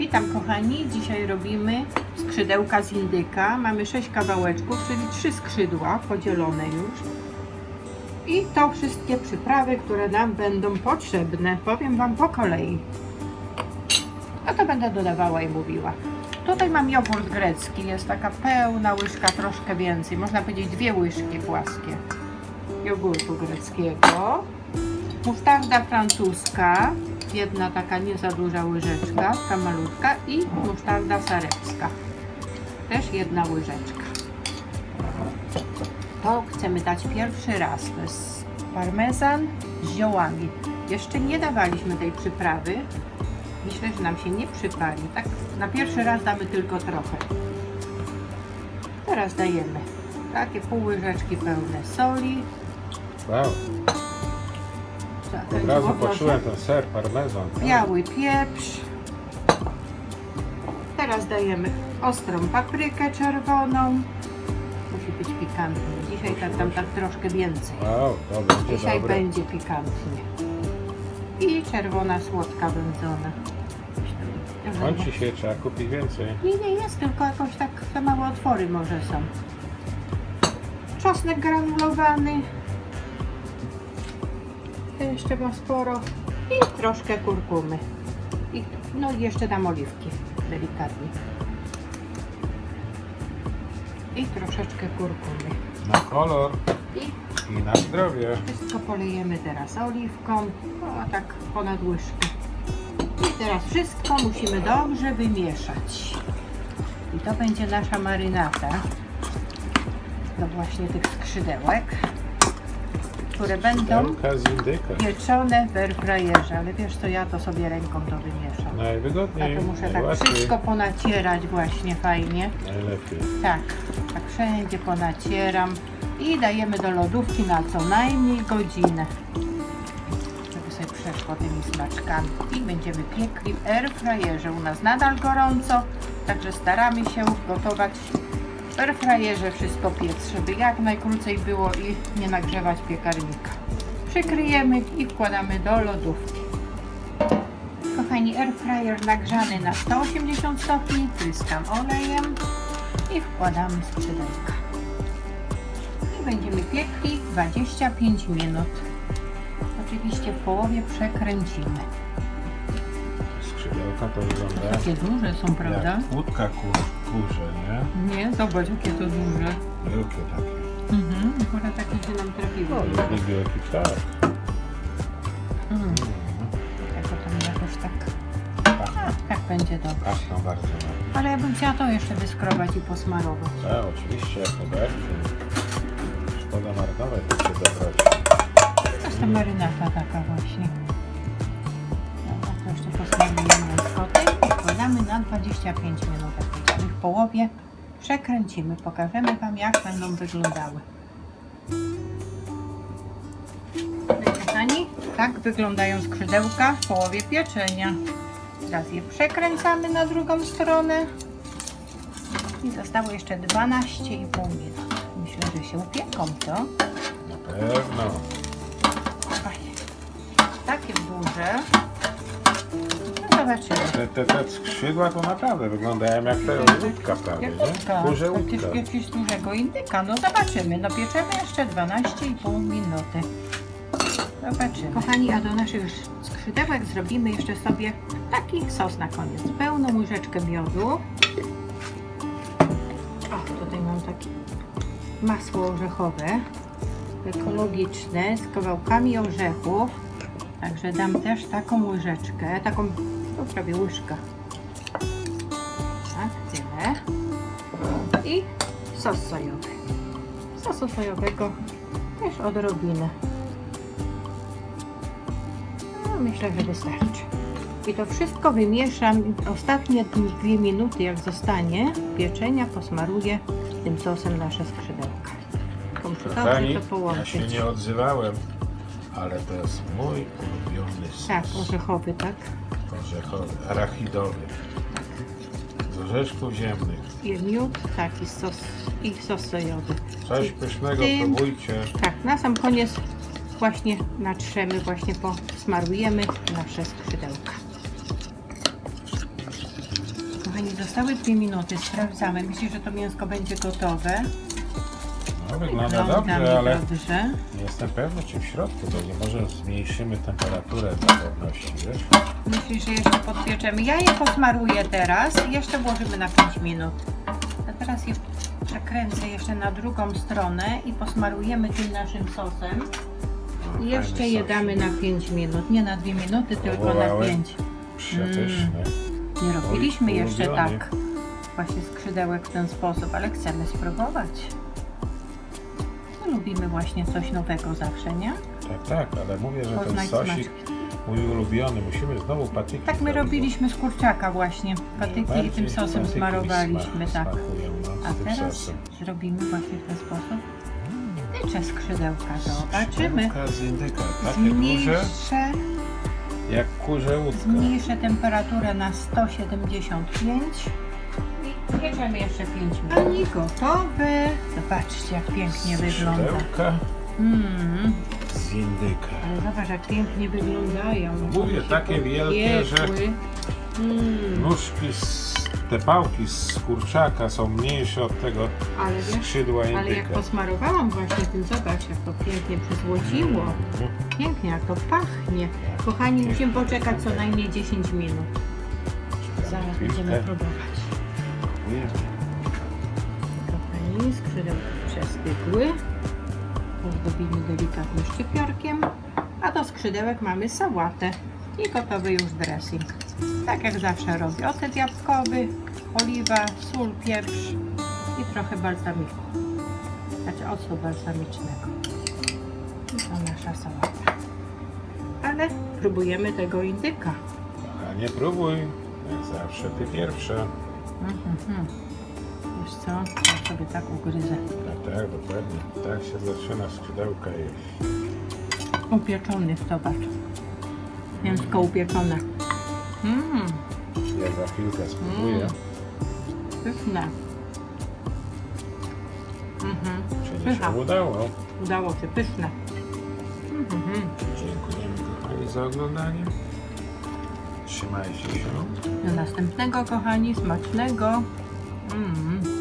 Witam kochani, dzisiaj robimy skrzydełka z indyka. Mamy 6 kawałeczków, czyli 3 skrzydła podzielone już. I to wszystkie przyprawy, które nam będą potrzebne. Powiem Wam po kolei. A to będę dodawała i mówiła. Tutaj mam jogurt grecki, jest taka pełna łyżka, troszkę więcej. Można powiedzieć dwie łyżki płaskie jogurtu greckiego. Musztarda francuska, jedna taka nie za duża łyżeczka, taka malutka i musztarda sarepska, też jedna łyżeczka. To chcemy dać pierwszy raz, to jest parmezan z ziołami. Jeszcze nie dawaliśmy tej przyprawy, myślę, że nam się nie przypali. Tak na pierwszy raz damy tylko trochę. Teraz dajemy takie pół łyżeczki pełne soli. Wow, od razu poczułem ten ser parmezan. biały pieprz. Teraz dajemy ostrą paprykę czerwoną. Musi być pikantnie. Dzisiaj tak, tam tak troszkę więcej. Wow, będzie Dzisiaj dobre. będzie pikantnie. I czerwona słodka wędzona. On ci się trzeba kupić więcej. Nie, nie jest, tylko jakoś tak te małe otwory może są. Czosnek granulowany. To jeszcze ma sporo. I troszkę kurkumy. I, no i jeszcze dam oliwki delikatnie. I troszeczkę kurkumy. Na kolor I i na zdrowie. wszystko polejemy teraz oliwką. O, tak ponad łyżkę. I teraz wszystko musimy dobrze wymieszać. I to będzie nasza marynata do właśnie tych skrzydełek, które będą Skrzydełka z indyka. pieczone w airfryerze. Ale wiesz co, ja to sobie ręką to wymieszam. A Najwygodniej, to muszę tak najłatwiej, wszystko ponacierać właśnie fajnie. najlepiej. Tak, tak wszędzie ponacieram i dajemy do lodówki na co najmniej godzinę, żeby sobie przeszło tymi smaczkami. I będziemy piekli w airfryerze. U nas nadal gorąco, także staramy się gotować airfryerze wszystko piec, żeby jak najkrócej było i nie nagrzewać piekarnika. Przykryjemy i wkładamy do lodówki. Kochani, airfryer nagrzany na 180 stopni, tryskam olejem i wkładamy skrzydełka. I będziemy piekli 25 minut. Oczywiście w połowie przekręcimy. Skrzydełka to wygląda Takie duże są, prawda? jak łódka kur, kurze, nie? Nie, zobacz jakie to duże. Wielkie takie. Mhm, akurat takie się nam trafiły. No, jak wielki ptak. Mhm. Tego tam jakoś tak, a, tak będzie dobrze. Pachną bardzo. no. Ale ja bym chciała to jeszcze wyskrobać i posmarować. Tak, oczywiście, jak najbardziej. Szkoda marnować, to się zabrać. To jest ta marynata taka właśnie. Dobra, to jeszcze posmarujemy kotem i wkładamy na 25 minut. Połowie przekręcimy. Pokażemy Wam jak będą wyglądały. Kochani, tak wyglądają skrzydełka w połowie pieczenia. Teraz je przekręcamy na drugą stronę. I zostało jeszcze 12,5 minut. Myślę, że się upieką, co? Na pewno. Takie duże. Zobaczymy. Te, te, te skrzydła to naprawdę wyglądają jak te łódka prawie, Jak nie? łódka. Duże łódka. dużego indyka. No zobaczymy. No pieczemy jeszcze 12,5 minuty. Zobaczymy. Kochani, a do naszych skrzydełek zrobimy jeszcze sobie taki sos na koniec. Pełną łyżeczkę miodu. O, tutaj mam takie masło orzechowe. Ekologiczne, z kawałkami orzechów. Także dam też taką łyżeczkę, taką, to prawie łyżka. Tak, tyle. I sos sojowy. Sosu sojowego też odrobinę. No, myślę, że wystarczy. I to wszystko wymieszam. Ostatnie dwie minuty, jak zostanie pieczenia, posmaruję tym sosem nasze skrzydełka. Kochani, to ja się nie odzywałem, ale to jest mój ulubiony Tak, sos. orzechowy, tak? Orzechowy, arachidowy. Z orzeszków ziemnych. I miód, tak, i sos, i sos sojowy. Coś pysznego, Tym- próbujcie. Tak, na sam koniec właśnie natrzemy, właśnie posmarujemy nasze skrzydełka. Zostały dwie minuty, sprawdzamy. Myślę, że to mięsko będzie gotowe. No, wygląda dobrze, ale dobrze. nie jestem pewny, czy w środku będzie. Może zmniejszymy temperaturę dla pewności, wiesz? Myślisz, że jeszcze podpieczemy? Ja je posmaruję teraz i jeszcze włożymy na 5 minut. A teraz je przekręcę jeszcze na drugą stronę i posmarujemy tym naszym sosem. I jeszcze fajny je sos. damy na 5 minut. Nie na 2 minuty, tylko na Próbowałeś? 5. Przepyszny. Nie robiliśmy Oj, jeszcze ulubiony. tak właśnie skrzydełek w ten sposób, ale chcemy spróbować. Lubimy właśnie coś nowego zawsze, nie? Tak, tak, ale mówię, że ten Poznać sosik mój ulubiony. Musimy znowu patyki Tak my zrobić, bo- robiliśmy z kurczaka właśnie. Patyki i Bardziej tym sosem patyki mi smarowaliśmy, sma- tak. Smakują, no, A tym teraz sosem. zrobimy właśnie w ten sposób. Tycze skrzydełka, zobaczymy. Skrzydełka z indyka, takie duże, Zmniejszę, jak kurze łódka. zmniejszę temperaturę na 175 pieczemy jeszcze 5 minut. Pani gotowy. Zobaczcie jak pięknie wygląda. Skrzydełka Mm, z indyka. ale zobacz jak pięknie wyglądają. Mówię, takie wielkie, że-. Mm, Nóżki, z, te pałki z kurczaka są mniejsze od tego ale wiesz, skrzydła ale jak indyka. posmarowałam właśnie tym, zobacz jak to pięknie przyzłociło. Mhm. Pięknie, jak to pachnie. Kochani, musimy poczekać co najmniej 10 minut. Zaraz będziemy Chwilkę. próbować. Nie. Kochani, skrzydełki przestygły. Ozdobimy delikatnie szczypiorkiem. A do skrzydełek mamy sałatę i gotowy już dressing. Tak jak zawsze robię. Ocet jabłkowy, oliwa, sól, pieprz i trochę balsamiku. Znaczy octu balsamicznego. I to nasza sałata. Ale próbujemy tego indyka. A nie próbuj. Jak zawsze ty pierwsza. Mhm. Wiesz co? Ja sobie tak ugryzę. Tak, tak, dokładnie. Tak się zaczyna skrzydełka jeść. Upieczony, zobacz. Mięsko upieczone. Mmm, Ja za chwilkę spróbuję. Mm. pyszne. Mhm. Czy nie Pycha. się udało? Udało się, pyszne. Mhm. Dziękujemy kochani za oglądanie. Trzymajcie się. Do następnego, kochani, smacznego. Mm.